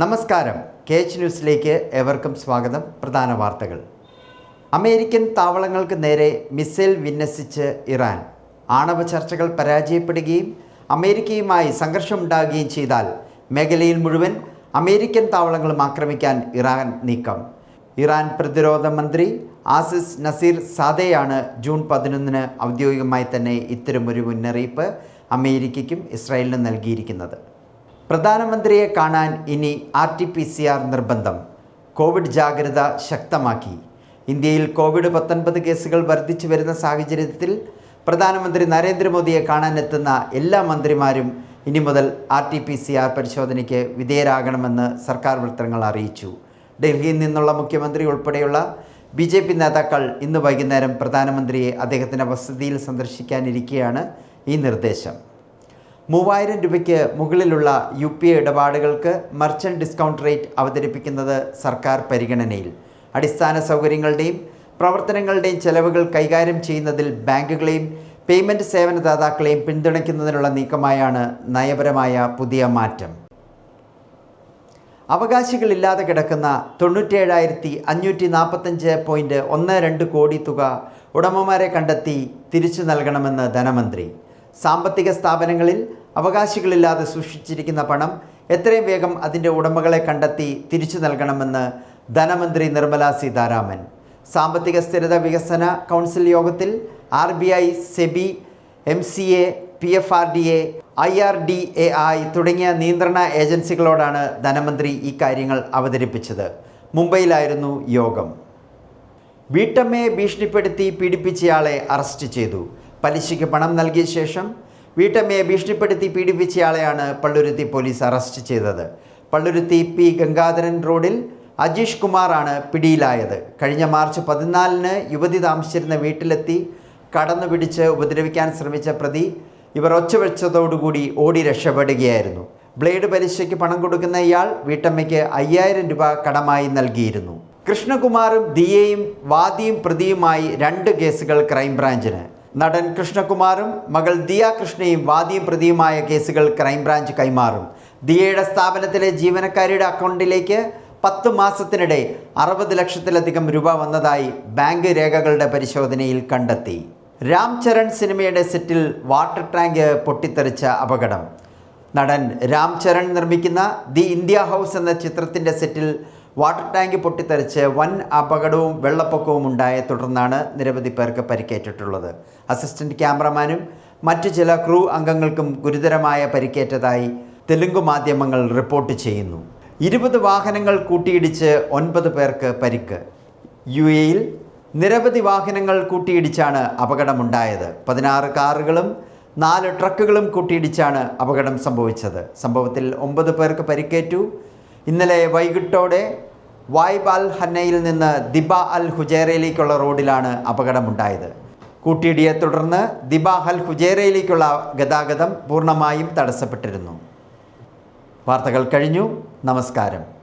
നമസ്കാരം. K H ന്യൂസിലേക്ക് ഏവർക്കും സ്വാഗതം. പ്രധാന വാർത്തകൾ. അമേരിക്കൻ താവളങ്ങൾക്ക് നേരെ മിസൈൽ വിന്യസിച്ച് ഇറാൻ. ആണവ ചർച്ചകൾ പരാജയപ്പെടുകയും അമേരിക്കയുമായി സംഘർഷമുണ്ടാകുകയും ചെയ്താൽ മേഖലയിൽ മുഴുവൻ അമേരിക്കൻ താവളങ്ങളും ആക്രമിക്കാൻ ഇറാൻ നീക്കം. ഇറാൻ പ്രതിരോധ മന്ത്രി ആസിസ് നസീർ സാദയാണ് ജൂൺ പതിനൊന്നിന് ഔദ്യോഗികമായി തന്നെ ഇത്തരമൊരു മുന്നറിയിപ്പ് അമേരിക്കയ്ക്കും ഇസ്രായേലിനും നൽകിയിരിക്കുന്നത്. പ്രധാനമന്ത്രിയെ കാണാൻ ഇനി R T P C R നിർബന്ധം. കോവിഡ് ജാഗ്രത ശക്തമാക്കി. ഇന്ത്യയിൽ കോവിഡ് പത്തൊൻപത് കേസുകൾ വർദ്ധിച്ചു വരുന്ന സാഹചര്യത്തിൽ പ്രധാനമന്ത്രി നരേന്ദ്രമോദിയെ കാണാനെത്തുന്ന എല്ലാ മന്ത്രിമാരും ഇനി മുതൽ R T P C R പരിശോധനയ്ക്ക് വിധേയരാകണമെന്ന് സർക്കാർ വൃത്തങ്ങൾ അറിയിച്ചു. ഡൽഹിയിൽ നിന്നുള്ള മുഖ്യമന്ത്രി ഉൾപ്പെടെയുള്ള ബി ജെ പി നേതാക്കൾ ഇന്ന് വൈകുന്നേരം പ്രധാനമന്ത്രിയെ അദ്ദേഹത്തിന്റെ വസതിയിൽ സന്ദർശിക്കാനിരിക്കെയാണ് ഈ നിർദ്ദേശം. മൂവായിരം രൂപയ്ക്ക് മുകളിലുള്ള യു പി ഐ ഇടപാടുകൾക്ക് മർച്ചന്റ് ഡിസ്കൗണ്ട് റേറ്റ് അവതരിപ്പിക്കുന്നത് സർക്കാർ പരിഗണനയിൽ. അടിസ്ഥാന സൗകര്യങ്ങളുടെയും പ്രവർത്തനങ്ങളുടെയും ചെലവുകൾ കൈകാര്യം ചെയ്യുന്നതിൽ ബാങ്കുകളെയും പേയ്മെന്റ് സേവനദാതാക്കളെയും പിന്തുണയ്ക്കുന്നതിനുള്ള നീക്കമായാണ് നയപരമായ പുതിയ മാറ്റം. അവകാശികളില്ലാതെ കിടക്കുന്ന തൊണ്ണൂറ്റേഴായിരത്തി അഞ്ഞൂറ്റി നാൽപ്പത്തഞ്ച് പോയിന്റ് ഒന്ന് രണ്ട് കോടി തുക ഉടമമാരെ കണ്ടെത്തി തിരിച്ചു നൽകണമെന്ന് ധനമന്ത്രി. സാമ്പത്തിക സ്ഥാപനങ്ങളിൽ അവകാശികളില്ലാതെ സൂക്ഷിച്ചിരിക്കുന്ന പണം എത്രയും വേഗം അതിന്റെ ഉടമകളെ കണ്ടെത്തി തിരിച്ചു നൽകണമെന്ന് ധനമന്ത്രി നിർമ്മല സീതാരാമൻ. സാമ്പത്തിക സ്ഥിരത വികസന കൗൺസിൽ യോഗത്തിൽ R B I SEBI M C A P F R D A I R D A I തുടങ്ങിയ നിയന്ത്രണ ഏജൻസികളോടാണ് ധനമന്ത്രി ഈ കാര്യങ്ങൾ അവതരിപ്പിച്ചത്. മുംബൈയിലായിരുന്നു യോഗം. വീട്ടമ്മയെ ഭീഷണിപ്പെടുത്തി പീഡിപ്പിച്ചയാളെ അറസ്റ്റ് ചെയ്തു. പലിശയ്ക്ക് പണം നൽകിയ ശേഷം വീട്ടമ്മയെ ഭീഷണിപ്പെടുത്തി പീഡിപ്പിച്ചയാളെയാണ് പള്ളുരുത്തി പോലീസ് അറസ്റ്റ് ചെയ്തത്. പള്ളുരുത്തി പി. ഗംഗാധരൻ റോഡിൽ അജീഷ് കുമാറാണ് പിടിയിലായത്. കഴിഞ്ഞ മാർച്ച് പതിനാലിന് യുവതി താമസിച്ചിരുന്ന വീട്ടിലെത്തി കടന്നു പിടിച്ച് ഉപദ്രവിക്കാൻ ശ്രമിച്ച പ്രതി ഇവർ ഒച്ചവെച്ചതോടുകൂടി ഓടി രക്ഷപ്പെടുകയായിരുന്നു. ബ്ലേഡ് പലിശയ്ക്ക് പണം കൊടുക്കുന്ന ഇയാൾ വീട്ടമ്മയ്ക്ക് അയ്യായിരം രൂപ കടമായി നൽകിയിരുന്നു. കൃഷ്ണകുമാറും ദിയയും വാദിയും പ്രതിയുമായി രണ്ട് കേസുകൾ ക്രൈംബ്രാഞ്ചിന്. നടൻ കൃഷ്ണകുമാറും മകൾ ദിയ കൃഷ്ണയും വാദിയും പ്രതിയുമായ കേസുകൾ ക്രൈംബ്രാഞ്ച് കൈമാറും. ദിയയുടെ സ്ഥാപനത്തിലെ ജീവനക്കാരിയുടെ അക്കൗണ്ടിലേക്ക് പത്ത് മാസത്തിനിടെ അറുപത് ലക്ഷത്തിലധികം രൂപ വന്നതായി ബാങ്ക് രേഖകളുടെ പരിശോധനയിൽ കണ്ടെത്തി. രാം ചരൺ സിനിമയുടെ സെറ്റിൽ വാട്ടർ ടാങ്ക് പൊട്ടിത്തെറിച്ച അപകടം. നടൻ രാം ചരൺ നിർമ്മിക്കുന്ന ദി ഇന്ത്യ ഹൗസ് എന്ന ചിത്രത്തിന്റെ സെറ്റിൽ വാട്ടർ ടാങ്ക് പൊട്ടിത്തെറിച്ച് വൻ അപകടവും വെള്ളപ്പൊക്കവും ഉണ്ടായ തുടർന്നാണ് നിരവധി പേർക്ക് പരിക്കേറ്റിട്ടുള്ളത്. അസിസ്റ്റന്റ് ക്യാമറമാനും മറ്റു ചില ക്രൂ അംഗങ്ങൾക്കും ഗുരുതരമായ പരിക്കേറ്റതായി തെലുങ്ക് മാധ്യമങ്ങൾ റിപ്പോർട്ട് ചെയ്യുന്നു. ഇരുപത് വാഹനങ്ങൾ കൂട്ടിയിടിച്ച് ഒൻപത് പേർക്ക് പരിക്ക്. യു എയിൽ നിരവധി വാഹനങ്ങൾ കൂട്ടിയിടിച്ചാണ് അപകടമുണ്ടായത്. പതിനാറ് കാറുകളും നാല് ട്രക്കുകളും കൂട്ടിയിടിച്ചാണ് അപകടം സംഭവിച്ചത്. സംഭവത്തിൽ ഒമ്പത് പേർക്ക് പരിക്കേറ്റു. ഇന്നലെ വൈകിട്ടോടെ വായ്ബ് അൽ ഹന്നയിൽ നിന്ന് ദിബ അൽ ഹുജേറയിലേക്കുള്ള റോഡിലാണ് അപകടമുണ്ടായത്. കൂട്ടിയിടിയെ തുടർന്ന് ദിബ അൽ ഹുജേറയിലേക്കുള്ള ഗതാഗതം പൂർണമായും തടസ്സപ്പെട്ടിരുന്നു. വാർത്തകൾ കഴിഞ്ഞു. നമസ്കാരം.